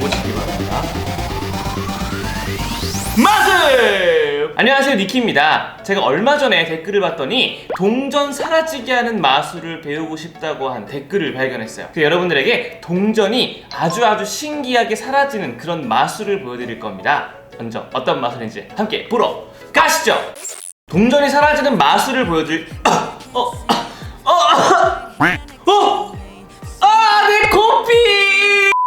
보시기 바랍니다. 마술! 안녕하세요 니키입니다. 제가 얼마 전에 댓글을 봤더니 동전 사라지게 하는 마술을 배우고 싶다고 한 댓글을 발견했어요. 그 여러분들에게 동전이 아주 아주 신기하게 사라지는 그런 마술을 보여드릴 겁니다. 먼저 어떤 마술인지 함께 보러 가시죠. 동전이 사라지는 마술을 보여드릴 어, 어, 어, 어, 아, 내 코피!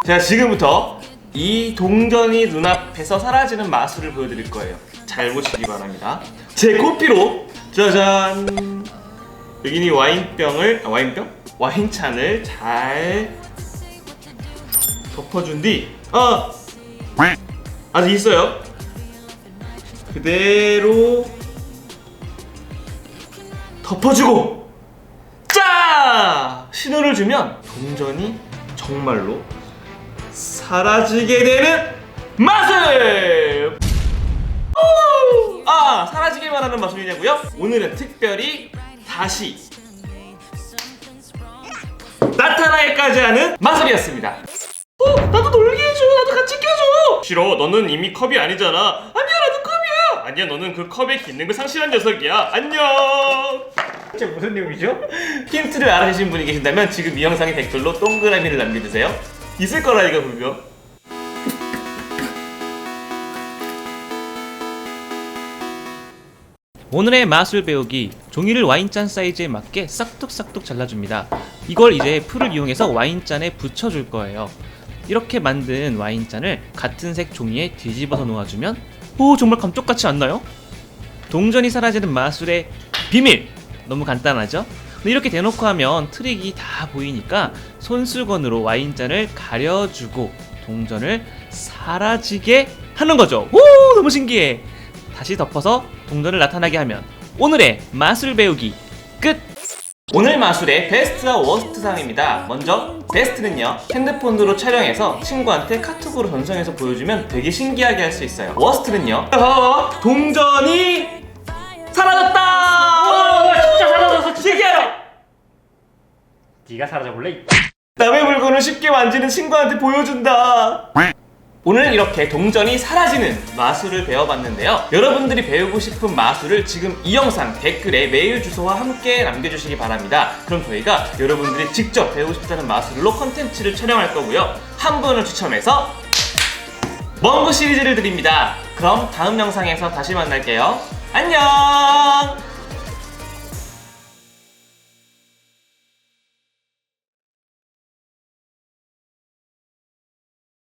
제가 지금부터 이 동전이 눈앞에서 사라지는 마술을 보여드릴 거예요. 잘 보시기 바랍니다. 제 코피로 짜잔 여기니 와인병을 아, 와인병 와인잔을 잘 덮어준 뒤 아, 아직 있어요. 그대로 덮어주고 짜 신호를 주면 동전이 정말로 사라지게 되는 마술! 오! 아, 사라지게만 하는 마술이냐고요? 오늘은 특별히 다시 나타나기까지 하는 마술이었습니다. 어, 나도 놀게 해줘. 나도 같이 껴줘. 싫어. 너는 이미 컵이 아니잖아. 아니야, 나도 컵이야. 아니야, 너는 그 컵에 깃는 걸 상실한 녀석이야. 안녕. 대체 무슨 내용이죠? 힌트를 알아주신 분이 계신다면 지금 이 영상의 댓글로 동그라미를 남겨주세요. 있을 거라니까 분명. 오늘의 마술 배우기 종이를 와인잔 사이즈에 맞게 싹둑싹둑 잘라줍니다. 이걸 이제 풀을 이용해서 와인잔에 붙여줄 거예요. 이렇게 만든 와인잔을 같은 색 종이에 뒤집어서 놓아주면 오 정말 감쪽같이 안 나요? 동전이 사라지는 마술의 비밀! 너무 간단하죠? 근데 이렇게 대놓고 하면 트릭이 다 보이니까 손수건으로 와인잔을 가려주고 동전을 사라지게 하는 거죠. 오, 너무 신기해. 다시 덮어서 동전을 나타나게 하면 오늘의 마술 배우기 끝! 오늘 마술의 베스트와 워스트 상입니다. 먼저 베스트는요 핸드폰으로 촬영해서 친구한테 카톡으로 전송해서 보여주면 되게 신기하게 할 수 있어요. 워스트는요 어, 동전이 네가 사라져 볼래? 남의 물건을 쉽게 만지는 친구한테 보여준다. 오늘 이렇게 동전이 사라지는 마술을 배워봤는데요. 여러분들이 배우고 싶은 마술을 지금 이 영상 댓글에 메일 주소와 함께 남겨주시기 바랍니다. 그럼 저희가 여러분들이 직접 배우고 싶다는 마술로 컨텐츠를 촬영할 거고요. 한 분을 추첨해서 먼거 시리즈를 드립니다. 그럼 다음 영상에서 다시 만날게요. 안녕!